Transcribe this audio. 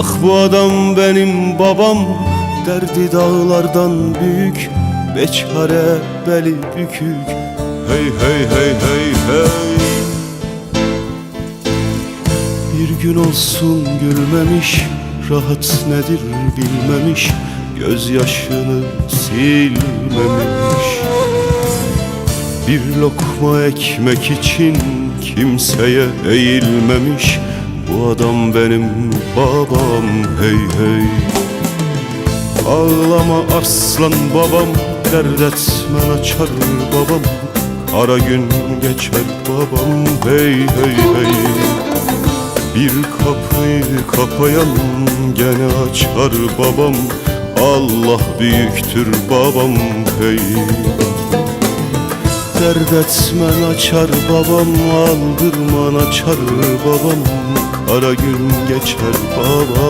Ah bu adam benim babam Derdi dağlardan büyük Beçare beli bükük. Hey hey hey hey hey. Bir gün olsun gülmemiş Rahat nedir bilmemiş Gözyaşını silmemiş. Bir lokma ekmek için kimseye eğilmemiş Bu adam benim babam hey hey. Ağlama arslan babam Dert etmen açar babam. Ara gün geçer babam hey hey hey. Bir kapıyı kapayan gene açar babam. Allah büyüktür babam hey. Dert etmen açar babam Aldırman açar babam Kara gün geçer babam